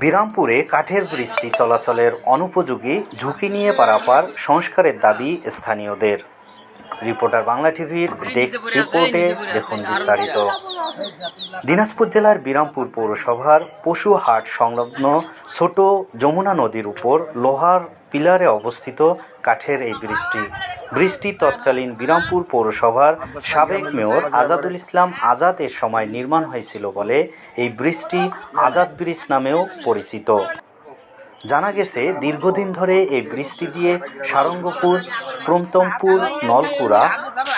বিরামপুরে কাঠের বৃষ্টি চলাচলের অনুপযোগী ঝুঁকি নিয়ে পারাপার সংস্কারের দাবি স্থানীয়দের। রিপোর্টার বাংলা টিভির ডেস্ক রিপোর্টে দেখুন বিস্তারিত। দিনাজপুর জেলার বিরামপুর পৌরসভার পশুহাট সংলগ্ন ছোট যমুনা নদীর উপর লোহার পিলারে অবস্থিত কাঠের এই বৃষ্টি। বৃষ্টি তৎকালীন বিরামপুর পৌরসভার সাবেক মেয়র আজাদুল ইসলাম আজাদ এর সময় নির্মাণ হয়েছিল বলে এই বৃষ্টি আজাদ ব্রিজ নামেও পরিচিত। জানা গেছে, দীর্ঘদিন ধরে এই বৃষ্টি দিয়ে সারঙ্গপুর প্রমতমপুর নলকুড়া,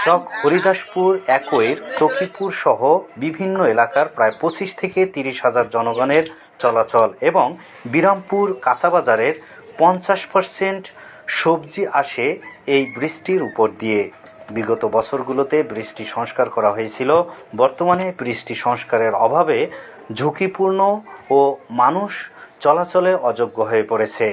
চক, হরিদাসপুর, একইর তকিপুর সহ বিভিন্ন এলাকার প্রায় পঁচিশ থেকে তিরিশ হাজার জনগণের চলাচল এবং বিরামপুর কাঁচাবাজারের পঞ্চাশ পার্সেন্ট সবজি আসে এই বৃষ্টির উপর দিয়ে। বিগত বছরগুলোতে বৃষ্টি সংস্কার করা হয়েছিল। বর্তমানে বৃষ্টি সংস্কারের অভাবে ঝুঁকিপূর্ণ ও মানুষ চলাচলে অযোগ্য হয়ে পড়েছে।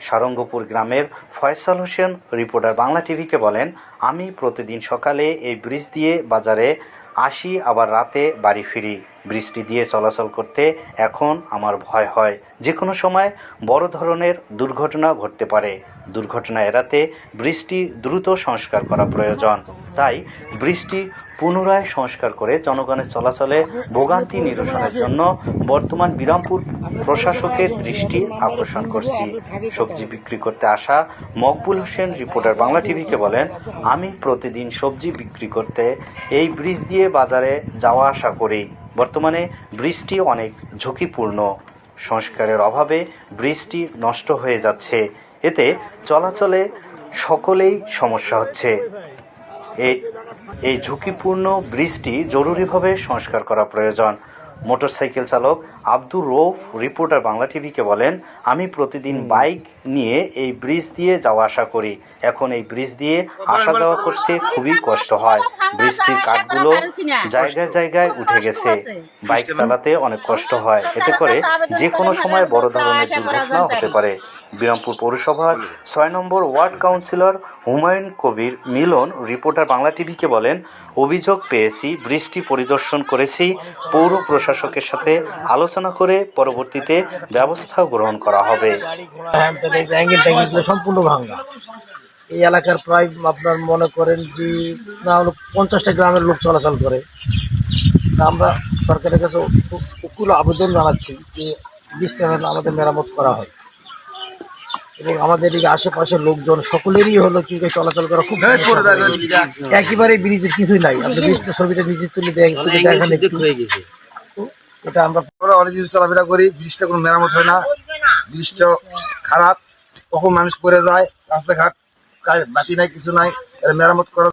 সারঙ্গপুর গ্রামের ফয়সাল হোসেন, রিপোর্টার বাংলা টিভিকে বলেন, আমি প্রতিদিন সকালে এই ব্রিজ দিয়ে বাজারে আসি, আবার রাতে বাড়ি ফিরি। বৃষ্টি দিয়ে চলাচল করতে এখন আমার ভয় হয়। যে কোনো সময় বড় ধরনের দুর্ঘটনা ঘটতে পারে। দুর্ঘটনা এড়াতে বৃষ্টি দ্রুত সংস্কার করা প্রয়োজন। তাই বৃষ্টি পুনরায় সংস্কার করে জনগণের চলাচলে ভোগান্তি নিরসনের জন্য বর্তমান বিরামপুর প্রশাসকের দৃষ্টি আকর্ষণ করছি। সবজি বিক্রি করতে আসা মকবুল হোসেন রিপোর্টার বাংলা টিভিকে বলেন, আমি প্রতিদিন সবজি বিক্রি করতে এই ব্রিজ দিয়ে বাজারে যাওয়া আসা করি। বর্তমানে বৃষ্টি অনেক ঝুঁকিপূর্ণ। সংস্কারের অভাবে বৃষ্টি নষ্ট হয়ে যাচ্ছে। এতে চলাচলে সকলেই সমস্যা হচ্ছে। এই ঝুঁকিপূর্ণ ব্রিজটি জরুরিভাবে সংস্কার করা প্রয়োজন। মোটরসাইকেল চালক আব্দুর রৌফ রিপোর্টার বাংলা টিভিকে বলেন, আমি প্রতিদিন বাইক নিয়ে এই ব্রিজ দিয়ে যাওয়া আসা করি। এখন এই ব্রিজ দিয়ে আসা যাওয়া করতে খুবই কষ্ট হয়। বৃষ্টির কাঠগুলো জায়গায় জায়গায় উঠে গেছে। বাইক চালাতে অনেক কষ্ট হয়। এতে করে যে কোনো সময় বড় ধরনের দুর্ঘটনা হতে পারে। বিরামপুর পৌরসভার ছয় নম্বর ward councillor Humayun Kabir Milon reporter Bangla টিভিকে বলেন, অভিযোগ পেয়েছি, বৃষ্টি পরিদর্শন করেছি, পৌর প্রশাসকের সাথে আলোচনা করে পরবর্তীতে ব্যবস্থা গ্রহণ করা হবে। হ্যাঁ সম্পূর্ণ ভাঙা এই এলাকার প্রায় আপনার মনে করেন যে না হলো পঞ্চাশটা গ্রামের লোক চলাচল করে। আমরা সরকারের কাছে উকুল আবেদন জানাচ্ছি যে বৃষ্টি আমাদের মেরামত করা হয়। এবং আমাদের এই আশেপাশের লোকজন সকলেরই হলো কি চলাচল করা খুব হয়ে গেছে। একেবারে ব্রিজের কিছুই নাই। আপনি বৃষ্টির ছবিটা নিচে তুলে দেখ- তুলে দেখান একটু। তো এটা আমরা অনেকদিন চলাফেরা করি ব্রিজটা কোনো মেরামত হয় না। ব্রিজটা খারাপ কখন মানুষ পড়ে যায় রাস্তাঘাট বাতি নাই কিছু নাই এটা মেরামত করা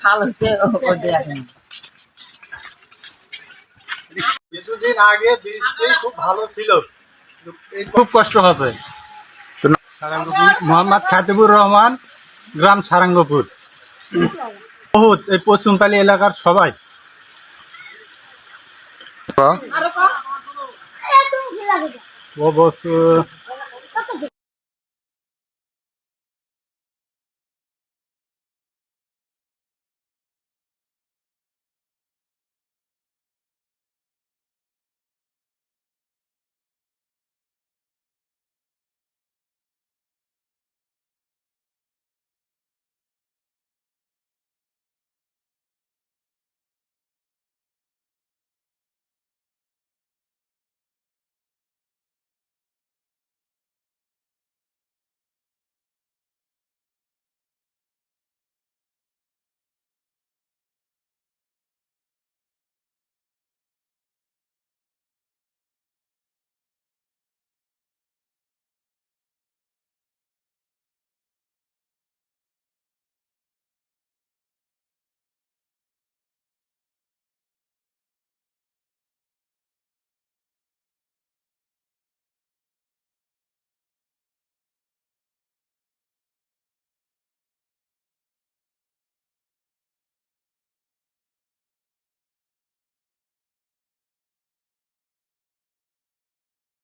খাল হচ্ছে কিছুদিন আগে খুব ভালো ছিল। খুব কষ্ট হবে মোহাম্মদ খাতিবুর রহমান গ্রাম সারাঙ্গপুর। বহুত এই পশ্চিমপালি এলাকার সবাই। ও বছর